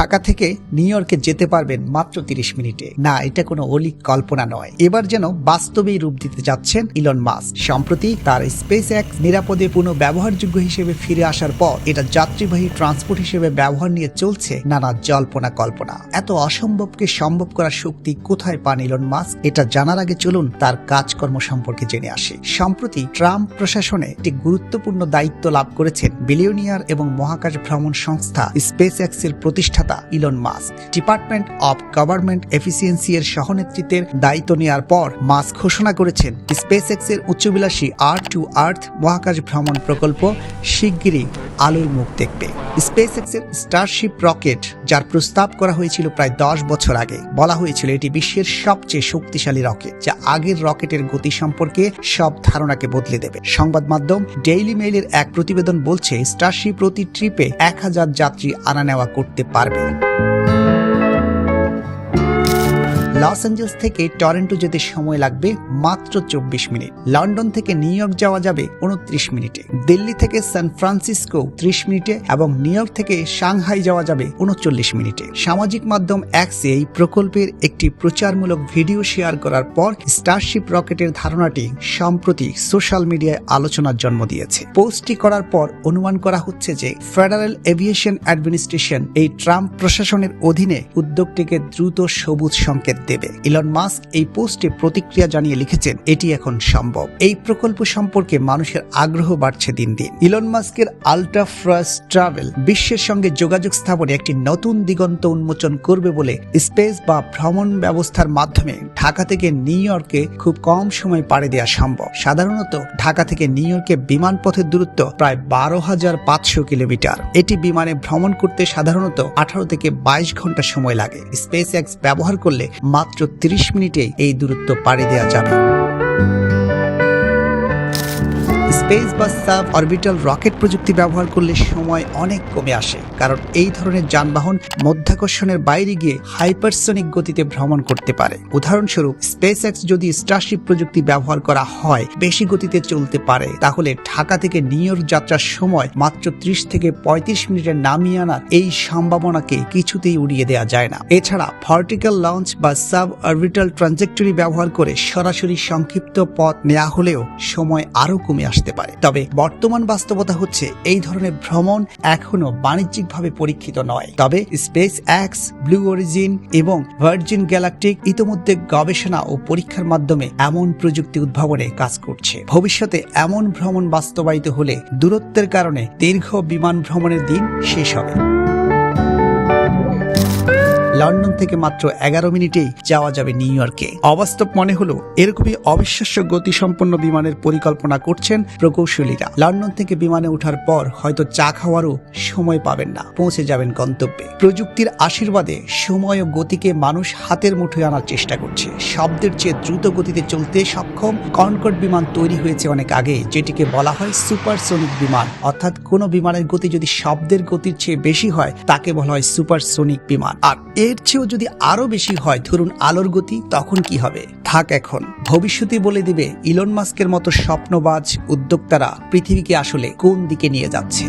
ঢাকা থেকে নিউ ইয়র্কে যেতে পারবেন মাত্র তিরিশ মিনিটে। না, এটা কোনো অলিক কল্পনা নয়। এবার যেন বাস্তবেই রূপ দিতে যাচ্ছেন ইলন মাস্ক। সম্প্রতি তার স্পেস এক নিরাপদে পুনঃ ব্যবহারযোগ্য হিসেবে ফিরে আসার পর এটা যাত্রীবাহী ট্রান্সপোর্ট হিসেবে ব্যবহার নিয়ে চলছে নানা জল্পনা কল্পনা। এত অসম্ভবকে সম্ভব করার শক্তি কোথায় পান ইলন মাস্ক? এটা জানার আগে চলুন তার কাজকর্ম সম্পর্কে জেনে আসি। সম্প্রতি ট্রাম্প প্রশাসনে একটি গুরুত্বপূর্ণ দায়িত্ব লাভ করেছেন বিলিয়নিয়ার এবং মহাকাশ ভ্রমণ সংস্থা স্পেস এক্সের প্রতিষ্ঠাতা Elon Musk. Department of government efficiency এর সহনেতৃত্বের দায়িত্ব নেওয়ার পর মাস্ক ঘোষণা করেছেন স্পেস এক্সের উচ্চবিলাসী আর্থ টু আর্থ মহাকাশ ভ্রমণ প্রকল্প শিগগিরই আলোর মুখ দেখবে। স্পেস এক্সের স্টারশিপ রকেট যার প্রস্তাব করা হয়েছিল প্রায় দশ বছর আগে। বলা হয়েছিল এটি বিশ্বের সবচেয়ে শক্তিশালী রকেট, যা আগের রকেটের গতি সম্পর্কে সব ধারণাকে বদলে দেবে। সংবাদ মাধ্যম ডেইলি মেইলের এক প্রতিবেদন বলছে স্টারশিপ প্রতি ট্রিপে এক হাজার যাত্রী আনা নেওয়া করতে পারবে। Thank you. লস অ্যাঞ্জেলস থেকে টরেন্টো যেতে সময় লাগবে মাত্র চব্বিশ মিনিট। লন্ডন থেকে নিউ ইয়র্ক যাওয়া যাবে উনত্রিশ মিনিটে। দিল্লি থেকে সান ফ্রান্সিসকো ত্রিশ মিনিটে এবং নিউ ইয়র্ক থেকে সাংহাই যাওয়া যাবে উনচল্লিশ মিনিটে। সামাজিক মাধ্যম অ্যাক্সে এই প্রকল্পের একটি প্রচারমূলক ভিডিও শেয়ার করার পর স্টারশিপ রকেটের ধারণাটি সম্প্রতি সোশ্যাল মিডিয়ায় আলোচনার জন্ম দিয়েছে। পোস্টটি করার পর অনুমান করা হচ্ছে যে ফেডারেল এভিয়েশন অ্যাডমিনিস্ট্রেশন এই ট্রাম্প প্রশাসনের অধীনে উদ্যোগটিকে দ্রুত সবুজ সংকেত দেবে। ইলন মাস্ক এই পোস্টে প্রতিক্রিয়া জানিয়ে লিখেছেন, এটি এখন সম্ভব। এই প্রকল্প সম্পর্কে মানুষের আগ্রহ বাড়ছে দিন দিন। ইলন মাস্কের আল্ট্রা ফ্রাস ট্রাভেল বিশ্বের সঙ্গে যোগাযোগ স্থাপনে একটি নতুন দিগন্ত উন্মোচন করবে বলে স্পেস বা ভ্রমণ ব্যবস্থার মাধ্যমে ঢাকা থেকে নিউ ইয়র্কে খুব কম সময় পাড়ি দেওয়া সম্ভব। সাধারণত ঢাকা থেকে নিউ ইয়র্কে বিমান পথের দূরত্ব প্রায় বারো হাজার পাঁচশো কিলোমিটার। এটি বিমানে ভ্রমণ করতে সাধারণত আঠারো থেকে বাইশ ঘণ্টা সময় লাগে। স্পেস এক্স ব্যবহার করলে মাত্র তিরিশ মিনিটে এই দূরত্ব পাড়ি দেওয়া যাবে। স্পেস বা সাব অরবিটাল রকেট প্রযুক্তি ব্যবহার করলে সময় অনেক কমে আসে, কারণ এই ধরনের যানবাহন মধ্যাকর্ষণের বাইরে গিয়ে হাইপারসনিক গতিতে ভ্রমণ করতে পারে। উদাহরণস্বরূপ স্পেস এক্স যদি স্টারশিপ প্রযুক্তি ব্যবহার করা হয়, বেশি গতিতে চলতে পারে, তাহলে ঢাকা থেকে নিউ ইয়র্ক যাত্রার সময় মাত্র ত্রিশ থেকে পঁয়ত্রিশ মিনিটে নামিয়ে আনার এই সম্ভাবনাকে কিছুতেই উড়িয়ে দেওয়া যায় না। এছাড়া ভার্টিক্যাল লঞ্চ বা সাব অরবিটাল ট্রানজেক্টরি ব্যবহার করে সরাসরি সংক্ষিপ্ত পথ নেওয়া হলেও সময় আরও কমে আসতে পারে। তবে বর্তমান বাস্তবতা হচ্ছে এই ধরনের ভ্রমণ এখনও বাণিজ্যিকভাবে পরীক্ষিত নয়। তবে স্পেস অ্যাক্স ব্লু অরিজিন এবং ভার্জিন গ্যালাকটিক ইতিমধ্যে গবেষণা ও পরীক্ষার মাধ্যমে এমন প্রযুক্তি উদ্ভাবনে কাজ করছে। ভবিষ্যতে এমন ভ্রমণ বাস্তবায়িত হলে দূরত্বের কারণে দীর্ঘ বিমান ভ্রমণের দিন শেষ হবে। লন্ডন থেকে মাত্র এগারো মিনিটেই যাওয়া যাবে নিউ ইয়র্কে। অবাস্তব মনে হলো, এরকমই অবিশ্বাস্য গতিসম্পন্ন বিমানের পরিকল্পনা করছেন প্রকৌশলীরা। লন্ডন থেকে বিমানে ওঠার পর হয়তো চা খাওয়ারও সময় পাবেন না, পৌঁছে যাবেন গন্তব্যে। প্রযুক্তির আশীর্বাদে সময় ও গতিকে মানুষ হাতের মুঠোয় আনার চেষ্টা করছে। শব্দের চেয়ে দ্রুত গতিতে চলতে সক্ষম কনকর্ড বিমান তৈরি হয়েছে অনেক আগে, যেটিকে বলা হয় সুপারসোনিক বিমান। অর্থাৎ কোনো বিমানের গতি যদি শব্দের গতির চেয়ে বেশি হয়, তাকে বলা হয় সুপারসোনিক বিমান। আর এর চেয়েও যদি আরও বেশি হয়, ধরুন আলোর গতি, তখন কি হবে? থাক এখন। ভবিষ্যতে বলে দিবে ইলন মাস্কের মতো স্বপ্নবাজ উদ্যোক্তারা পৃথিবীকে আসলে কোন দিকে নিয়ে যাচ্ছে?